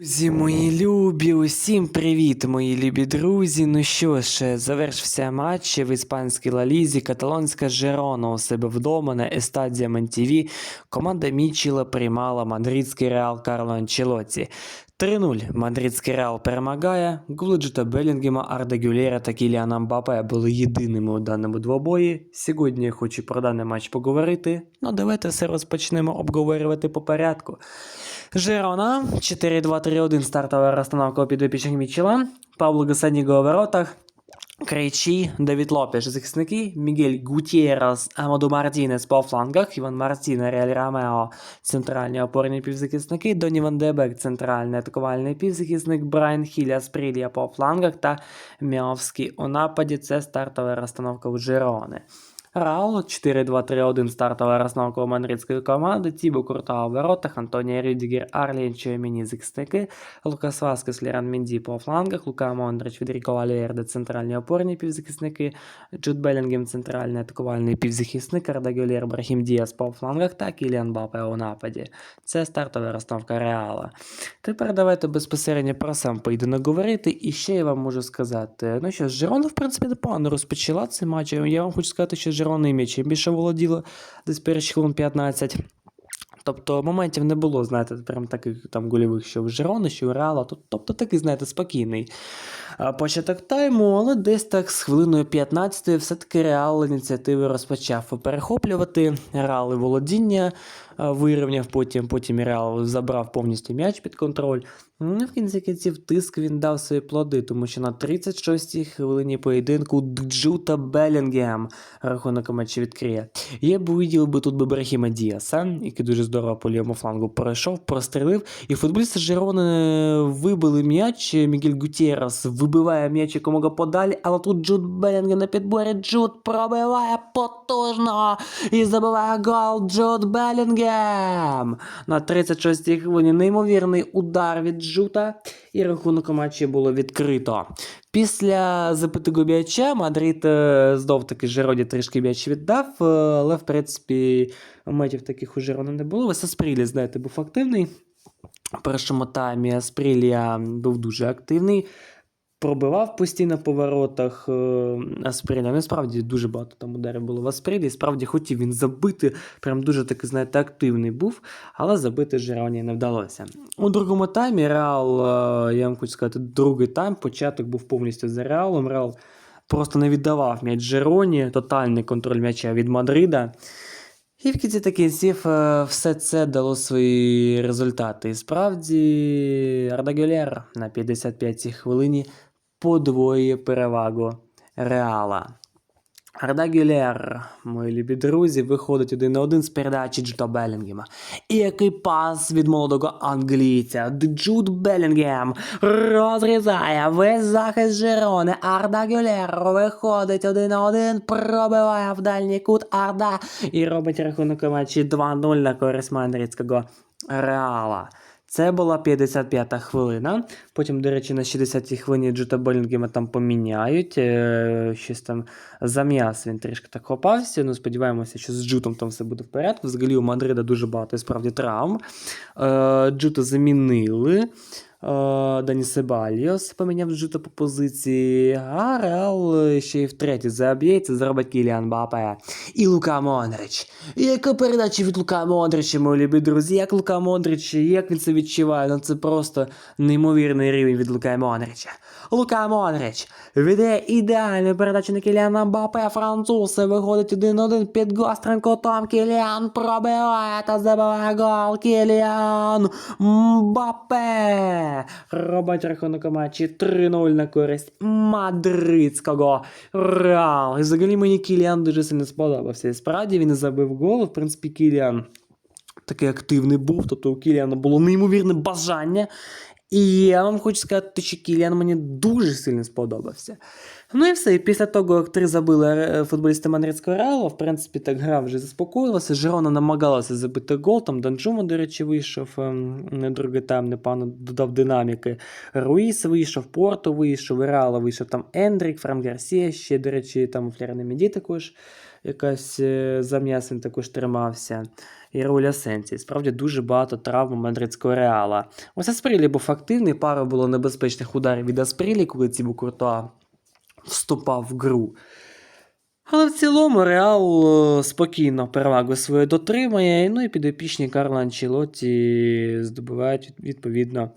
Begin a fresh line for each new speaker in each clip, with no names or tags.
Друзі, мої любі, усім привіт, мої любі друзі. Ну що ж, завершився матч в іспанській лалізі. Каталонська Жерона у себе вдома на Естадія Мантіві. Команда Мічіла приймала мадридський реал Карло Анчелоті. 3-0. Мадридський реал перемагає. Голи Джута Белінгема, Арда Гюлєра та Кіліана Мбапе були єдиними у даному двобої. Сьогодні я хочу про даний матч поговорити. Ну давайте все розпочнемо обговорювати по порядку. Жерона 4-2-3-1 стартова розстановка підопічних Мічела. Павло Гасаніго у воротах. Крейчі, Девід Лопеш, захисники, Мігель Гутєрас, Амаду Мартінес по флангах, Іван Мартіне, Реаль Рамео, центральні опорні півзахисники, Доні Ван Дебек, центральний атакувальний півзахисник, Брайан Хіля Спрілія по флангах та Міовський у нападі. Це стартова розстановка у Жерони. Раул 4-2-3-1 стартова розстановка у мадридської команди, Тібо Курта у воротах, Антонія Рюдігер, Арлін Чуеміні захисники, Лукас Васкес, Ліран Мінді по флангах, Лука Мондрич, Федеріко Валєрде, центральні опорні півзахисники, Джуд Белінгем, центральний атакувальний півзахисник, Арда Гюлєр, Брахім Діас по флангах та Кіліан Бапе у нападі. Це стартова розстановка Реала. Тепер давайте безпосередньо про сам поєдинок говорити, і ще я вам можу сказати. Ну що Жирона, в принципі, непогано розпочала цей матч. Я вам хочу сказати, що Жирона і м'ячем більше володіло, десь перші хвилин 15. Тобто моментів не було, знаєте, прям таких там гольових, що в Жерони, що в Реала. Тобто такий, знаєте, спокійний початок тайму, але десь так з хвилиною 15 все-таки Реал ініціативи розпочав перехоплювати. Реал і володіння вирівняв, потім, потім Реал забрав повністю м'яч під контроль. Ну, в кінці кінців тиск він дав свої плоди, тому що на 36-й хвилині поєдинку Джута Белінгем рахунок матчі відкриє. Я б виділив би тут би Брахіма Діаса, який дуже здорово по лівому флангу пройшов, прострелив. І футболісти Жерони вибили м'яч. Мігель Гутєрас вибиває м'яч якомога подалі, але тут Джуд Белінгем на підборі. Джуд пробиває потужно і забиває гол Джуд Белінгем. На 36-й хвилині неймовірний удар від Джута, і рахунок матчі було відкрито. Після забитого м'яча Мадрид е, знов таки Жероді трішки м'яч віддав, е, але в принципі матів таких у Жерона не було. Веса Спрілі, знаєте, був активний. В першому таймі Аспрілія був дуже активний. Пробивав постійно по воротах е, Аспріля. Ну, дуже багато там ударів було в Аспрілі. Справді хотів він забити. Прям дуже такий, знаєте, активний був, але забити Жероні не вдалося. У другому таймі Реал, е, я вам хочу сказати, другий тайм, початок був повністю за Реалом. Реал просто не віддавав м'яч Жероні, тотальний контроль м'яча від Мадрида. І в кінці та кінців е, все це дало свої результати. І справді Арда Гюлєр на 55-й хвилині подвоює перевагу Реала. Гюлєр, мої любі друзі, виходить один на один з передачі Джута Белінгема. І який пас від молодого англійця. Джуд Белінгем розрізає весь захист Жерони. Арда Гюлєр виходить один на один, пробиває в дальній кут Арда і робить рахунок матчі 2-0 на користь мадридського Реала. Це була 55-та хвилина. Потім, до речі, на 60-й хвилині Джута Болінгема там поміняють. Е, щось там зам'яс він трішки так хопався. Ну, сподіваємося, що з Джутом там все буде в порядку. Взагалі у Мадрида дуже багато справді травм. Е, Джута замінили. Е, Дані Себальос поміняв Джута по позиції, а Реал ще й втретє заб'ється, зробить Кіліан Бапе. І Лука Мондрич. Яка передача від Лука Мондрича, мої любі друзі, як Лука Мондрич, як він це відчуває, ну це просто неймовірний рівень від Лука Мондрича. Лука Мондрич веде ідеальну передачу на Кіліана Бапе, француз виходить один-один під гострим кутом, Кіліан пробиває та забиває гол, Кіліан Мбапе. Робить рахунок у матчі 3-0 на користь мадридського Реал. І взагалі мені Кіліан дуже сильно сподобався. І справді він забив гол. В принципі, Кіліан такий активний був. Тобто у Кіліана було неймовірне бажання. І я вам хочу сказати, що Кіліан мені дуже сильно сподобався. Ну і все. І після того, як три забили е, футболісти Мадридського Реалу, в принципі, так гра вже заспокоїлася. Жирона намагалася забити гол. Там Данджума, до речі, вийшов ем, другий тайм, непогано додав динаміки. Руїс вийшов, Порту вийшов, Реала вийшов там Ендрік, Фран Гарсія, ще, до речі, там у Меді також якась е, зам'яс також тримався. І Асенсі. Справді дуже багато травм мадридського реала. Ось Аспрілі був активний, пару було небезпечних ударів від Аспрілі, коли Тібо Куртуа вступав в гру. Але в цілому Реал е, спокійно перевагу свою дотримує. Ну і підопічні Карла Анчелотті здобувають відповідно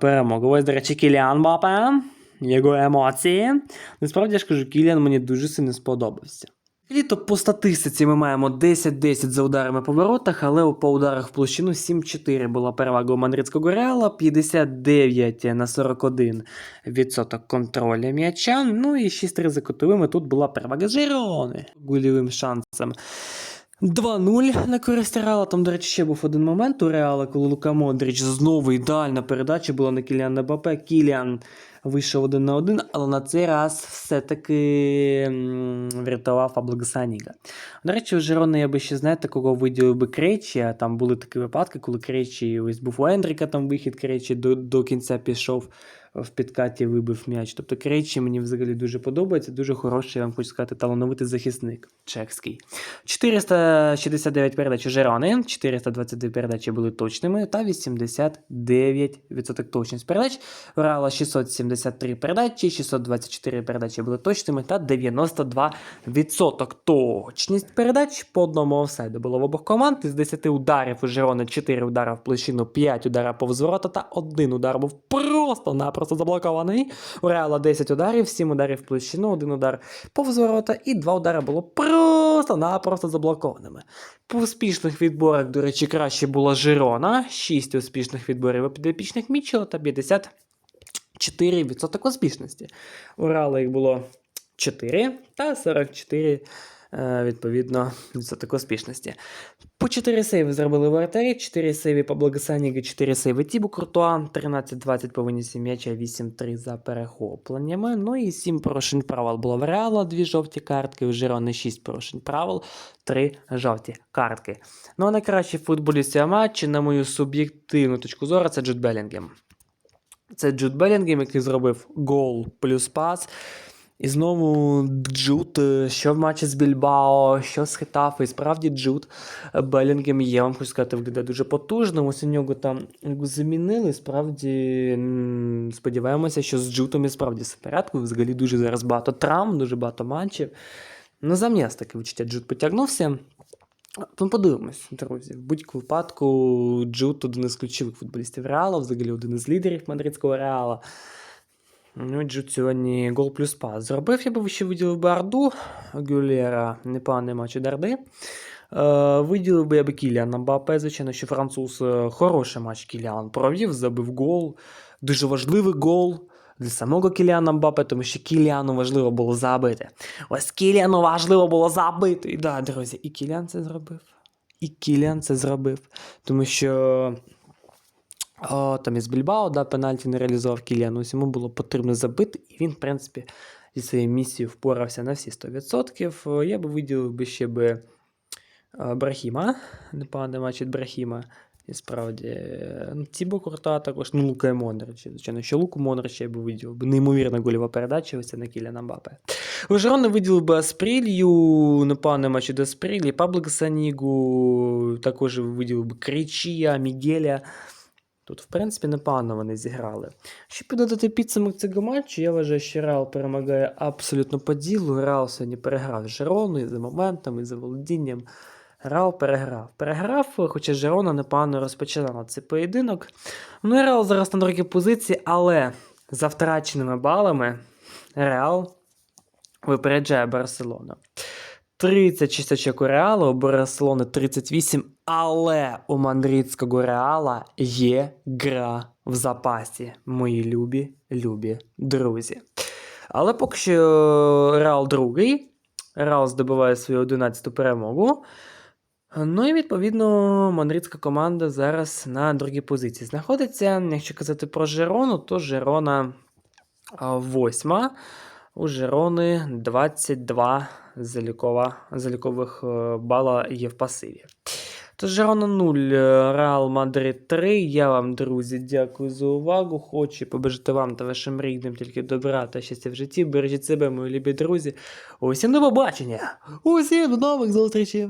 перемогу. Ось, до речі, Кіліан Бапе, його емоції. Насправді я ж кажу, Кіліан мені дуже сильно сподобався. Літо по статистиці ми маємо 10-10 за ударами по воротах, але по ударах в площину 7-4 була перевага у мадридського Реала, 59 на 41 відсоток контроля м'яча. Ну і 6-3 за котовими. Тут була перевага Жерони гульовим шансом. 2-0 на користь Реала. Там, до речі, ще був один момент у Реала, коли Лука Модріч знову ідеальна передача була на Кіліана Бапе. Кіліан вийшов один на один, але на цей раз все-таки врятував Аблоксаніга. До речі, у Жерона я би ще знаєте, кого виділив би Кречі. там були такі випадки, коли Кречі ось був у Ендріка, там вихід Кречі до, до кінця пішов в підкаті вибив м'яч. Тобто Крейчі мені взагалі дуже подобається, дуже хороший, я вам хочу сказати, талановитий захисник чехський. 469 передач у Жерони, 422 передачі були точними, та 89% точність передач. У Реала 673 передачі, 624 передачі були точними, та 92% точність передач по одному офсайду було в обох команд. Із 10 ударів у Жерони 4 удара в площину, 5 ударів повз ворота та 1 удар був просто-напросто заблокований. У Реала 10 ударів, 7 ударів в площину, 1 удар повз ворота і 2 удари було просто-напросто заблокованими. По успішних відборах, до речі, краще була Жирона, 6 успішних відборів підопічних Мічела та 54% успішності. У Реала їх було 4 та 44 е, відповідно відсоток успішності. По 4 сейви зробили воротарі, 4 сейви по Благосаніги, 4 сейви Тібу Куртуа, 13-20 по винісі м'яча, 8-3 за перехопленнями. Ну і 7 порушень правил було в Реала, 2 жовті картки, у Жирони 6 порушень правил, 3 жовті картки. Ну а найкращий футболіст матчу, на мою суб'єктивну точку зору, це Джуд Белінгем. Це Джуд Белінгем, який зробив гол плюс пас. І знову Джуд, е, що в матчі з Більбао, що з Хетафи. І справді Джуд Белінгем є, вам хочу сказати, виглядає дуже потужно. Ось у нього там замінили. Справді сподіваємося, що з Джутом і справді все в порядку. Взагалі дуже зараз багато травм, дуже багато матчів. Ну, за м'яс таке відчуття Джуд потягнувся. Ну, подивимось, друзі. В будь-якому випадку Джуд один із ключових футболістів Реала, взагалі один із лідерів мадридського Реала. Ну, Джуд гол плюс пас зробив. Я би ще виділив би Арду Гюлєра, непоганий матч від Арди. Е, виділив би я би Кіліана Мбаппе, звичайно, що француз е, хороший матч Кіліан провів, забив гол. Дуже важливий гол для самого Кіліана Мбаппе, тому що Кіліану важливо було забити. Ось Кіліану важливо було забити. І да, друзі, і Кіліан це зробив. І Кіліан це зробив. Тому що о, там із Більбао, да, пенальті не реалізував Кіліан. Ось йому було потрібно забити, і він, в принципі, зі своєю місією впорався на всі 100%. Е, Я би виділив би ще би е, Брахіма, непоганий матч від Брахіма. І справді, е, ну, Тібо Курта також, ну, Лука і Мондрича. Звичайно, що Луку Мондрича я би виділив. би Неймовірна гольова передача ось ця на Кіліана Мбаппе. У Жерони виділив би Аспрілью, непоганий матч від Аспрілі, Пабло Санігу, також виділив би Кричія, Мігеля. Тут, в принципі, непогано вони зіграли. Щоб піддати підсумок цього матчу, я вважаю, що Реал перемагає абсолютно по ділу. Реал сьогодні переграв Жерону і за моментами, і за володінням. Реал переграв. Переграв, хоча Жерона непогано розпочинала цей поєдинок. Ну і Реал зараз на другій позиції, але за втраченими балами Реал випереджає Барселону. 36 очок у Реалу, у Барселони 38, але у мадридського Реала є гра в запасі, мої любі, любі друзі. Але поки що Реал другий, Реал здобуває свою 11-ту перемогу. Ну і відповідно мадридська команда зараз на другій позиції знаходиться. Якщо казати про Жерону, то Жерона а, восьма. У Жерони 22 залікова, залікових е, бала є в пасиві. Тож Жерона 0, Реал Мадрид 3. Я вам, друзі, дякую за увагу. Хочу побажати вам та вашим рідним тільки добра та щастя в житті. Бережіть себе, мої любі друзі. Усім до побачення! Усім до нових зустрічей!